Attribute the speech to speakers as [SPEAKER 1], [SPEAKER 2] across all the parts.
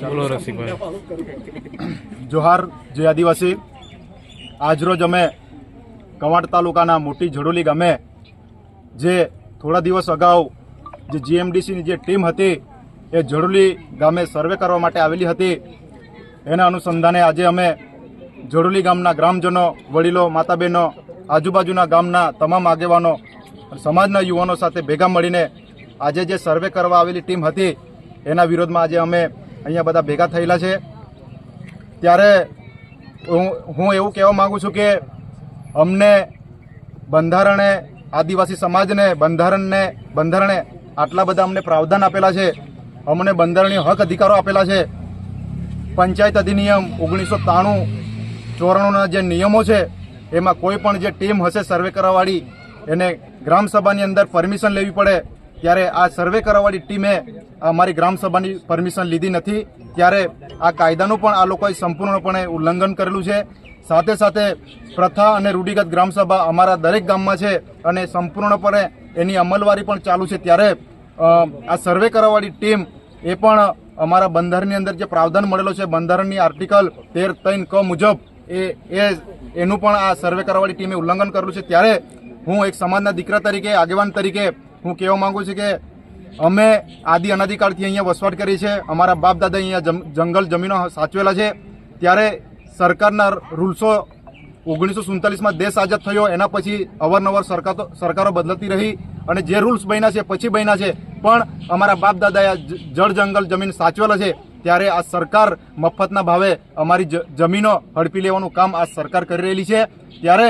[SPEAKER 1] બોલો રસિકભાઈ.
[SPEAKER 2] જોહાર જે આદિવાસી. આજરોજ અમે કવાંટ તાલુકાના મોટી ઝડોલી ગામે જે થોડા દિવસ અગાઉ જે જીએમડીસીની જે ટીમ હતી એ ઝડોલી ગામે સર્વે કરવા માટે આવેલી હતી. એના અનુસંધાને આજે અમે ઝડુલી ગામના ગ્રામજનો, વડીલો, માતાબહેનો, આજુબાજુના ગામના તમામ આગેવાનો સમાજના યુવાનો સાથે ભેગા મળીને આજે જે સર્વે કરવા આવેલી ટીમ હતી, એના વિરોધમાં આજે અમે અહીંયા બધા ભેગા થયેલા છે. ત્યારે હું એવું કહેવા માગું છું કે અમને બંધારણે, આદિવાસી સમાજને બંધારણને, બંધારણે આટલા બધા અમને પ્રાવધાન આપેલા છે. અમને બંધારણીય હક અધિકારો આપેલા છે. પંચાયત અધિનિયમ ઓગણીસો ત્રાણું ચોરાણુંના જે નિયમો છે, એમાં કોઈ પણ જે ટીમ હશે, સર્વે કરવાવાળી, એને ગ્રામસભાની અંદર પરમિશન લેવી પડે. ત્યારે આ સર્વે કરવાવાળી ટીમે અમારી ગ્રામસભાની પરમિશન લીધી નથી. ત્યારે આ કાયદાનું પણ આ લોકોએ સંપૂર્ણપણે ઉલ્લંઘન કરેલું છે. સાથે સાથે પ્રથા અને રૂઢિગત ગ્રામસભા અમારા દરેક ગામમાં છે અને સંપૂર્ણપણે એની અમલવારી પણ ચાલુ છે. ત્યારે આ સર્વે કરવાવાળી ટીમ એ પણ અમારા બંધારણની અંદર જે પ્રાવધાન મળેલો છે, બંધારણની આર્ટિકલ તેર ત્રણ ક મુજબ એ એ, એનું પણ આ સર્વે કરવાવાળી ટીમે ઉલ્લંઘન કરેલું છે. ત્યારે હું એક સમાજના દીકરા તરીકે, આગેવાન તરીકે હું કહેવા માંગુ છું કે અમે આદિ અનાદિકાળથી અહીંયા વસવાટ કરી છે. અમારા બાપ દાદા અહીંયા જંગલ જમીનો સાચવેલા છે. ત્યારે સરકારના રૂલ્સો ઓગણીસો સુડતાલીસમાં દેશ આઝાદ થયો. એના પછી અવારનવાર સરકારો સરકારો બદલતી રહી અને જે રૂલ્સ બન્યા છે, પછી બન્યા છે, પણ અમારા બાપ દાદાએ જળ જંગલ જમીન સાચવેલા છે. ત્યારે આ સરકાર મફતના ભાવે અમારી જમીનો હડપી લેવાનું કામ આ સરકાર કરી રહેલી છે. ત્યારે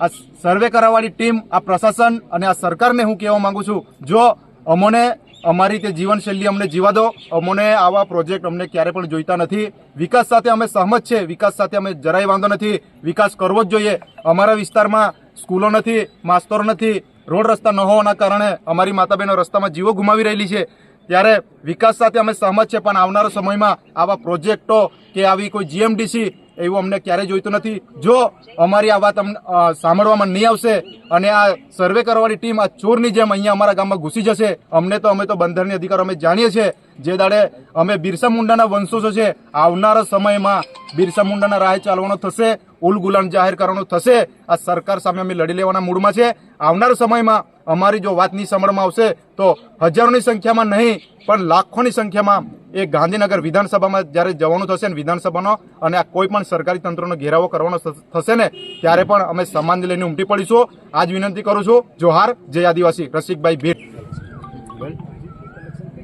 [SPEAKER 2] આ સર્વે કરાવવાળી ટીમ, આ પ્રશાસન અને આ સરકારને હું કહેવા માગું છું, જો અમોને અમારી તે જીવનશૈલી અમને જીવા દો, અમને આવા પ્રોજેક્ટ અમને ક્યારે પણ જોઈતા નથી. વિકાસ સાથે અમે સહમત છે, વિકાસ સાથે અમે જરાય વાંધો નથી. વિકાસ કરવો જ જોઈએ. અમારા વિસ્તારમાં સ્કૂલો નથી, માસ્તરો નથી, રોડ રસ્તા ન હોવાના કારણે અમારી માતા બહેનો રસ્તામાં જીવો ગુમાવી રહેલી છે. ત્યારે વિકાસ સાથે અમે સહમત છે, પણ આવનારા સમયમાં આવા પ્રોજેક્ટો કે આવી કોઈ જીએમડીસી એવું અમને ક્યારેય જોઈતું નથી. જો અમારી આ વાત અમને સાંભળવામાં નહીં આવશે અને આ સર્વે કરવાની ટીમ આ ચોરની જેમ અહીંયા અમારા ગામમાં ઘૂસી જશે, અમને તો અમે તો બંધારણીય અધિકારો અમે જાણીએ છીએ. જે દાડે અમે બિરસા મુંડાના વંશોજો છે, આવનારા સમયમાં બિરસા મુંડાના રાહ ચાલવાનો થશે. ઉલ ગુલાન જાહેર કરવાનું થશે. આ સરકાર સામે અમે લડી લેવાના મૂડમાં છે. આવનારા સમયમાં અમારી જો વાતની નહીં આવશે, તો હજારોની સંખ્યામાં નહીં, પણ લાખોની સંખ્યામાં એ ગાંધીનગર વિધાનસભામાં જ્યારે જવાનું થશે ને વિધાનસભાનો અને આ કોઈ પણ સરકારી તંત્રનો ઘેરાવો કરવાનો થશે ને, ત્યારે પણ અમે સમાન લઈને ઉમટી પડીશું. આજ વિનંતી કરું છું. જોહાર. જય આદિવાસી. રસિકભાઈ ભીટ.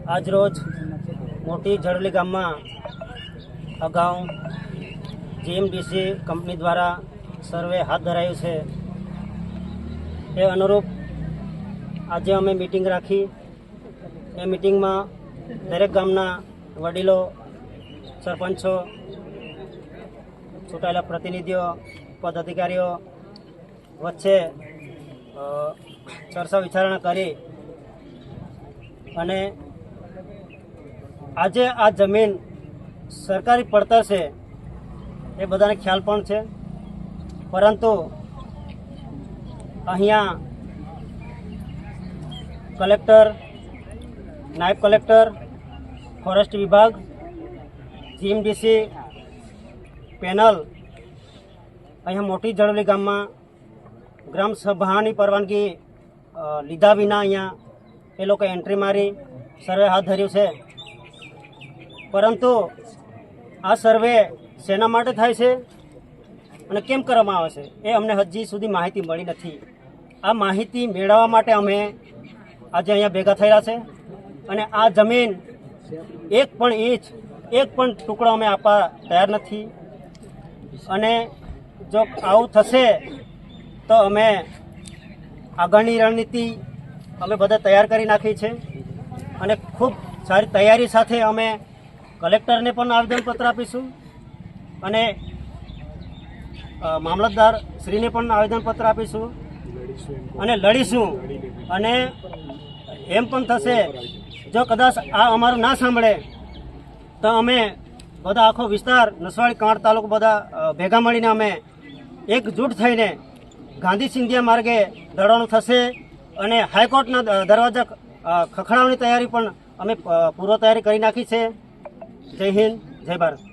[SPEAKER 3] આજરોજ મોટી ઝડલી ગામમાં અગાઉ જીએમડીસી કંપની દ્વારા સર્વે હાથ ધરાયું છે. એ અનુરૂપ આજે અમે મિટિંગ રાખી. એ મિટિંગમાં દરેક ગામના વડીલો, સરપંચો, ચૂંટાયેલા પ્રતિનિધિઓ, પદાધિકારીઓ વચ્ચે ચર્ચા વિચારણા કરી અને આજે આ જમીન સરકારી પડતર છે. એ બધાને ખ્યાલ પણ છે. પરંતુ અહીંયા કલેક્ટર, નાયબ કલેક્ટર, ફોરેસ્ટ વિભાગ, જીએમડીસી પેનલ, અહીંયા મોટી જળવલી ગામમાં ગ્રામ સભાની પરવાનગી લીધા વિના અહીંયા એ લોકો એન્ટ્રી મારી, સર્વે હાથ ધર્યું છે. પરંતુ આ સર્વે શેના માટે થાય છે અને કેમ કરવામાં આવે છે, એ અમને હજી સુધી માહિતી મળી નથી. આ માહિતી મેળવવા માટે અમે આજે અહીંયા ભેગા થયેલા છે અને આ જમીન એક પણ ઇંચ, એક પણ ટુકડો અમે આપવા તૈયાર નથી. અને જો આવું થશે, તો અમે આગળની રણનીતિ અમે બધા તૈયાર કરી નાખી છે અને ખૂબ સારી તૈયારી સાથે અમે કલેક્ટરને પણ આવેદનપત્ર આપીશું. અને મામલતદાર શ્રીને પણ આવેદનપત્ર આપીશું. અને લડીશું. અને એમ પણ થશે, જો કદાચ આ અમારું ના સાંભળે, તો અમે બધા આખો વિસ્તાર, નસવાડી, કાંડ તાલુકો બધા ભેગા મળીને અમે એકજૂટ થઈને ગાંધી સિંધિયા માર્ગે દડવાનું થશે અને હાઈકોર્ટના દરવાજા ખખડાવવાની તૈયારી પણ અમે પૂર્વ તૈયારી કરી નાખી છે. જય હિન્દ, જય ભારત.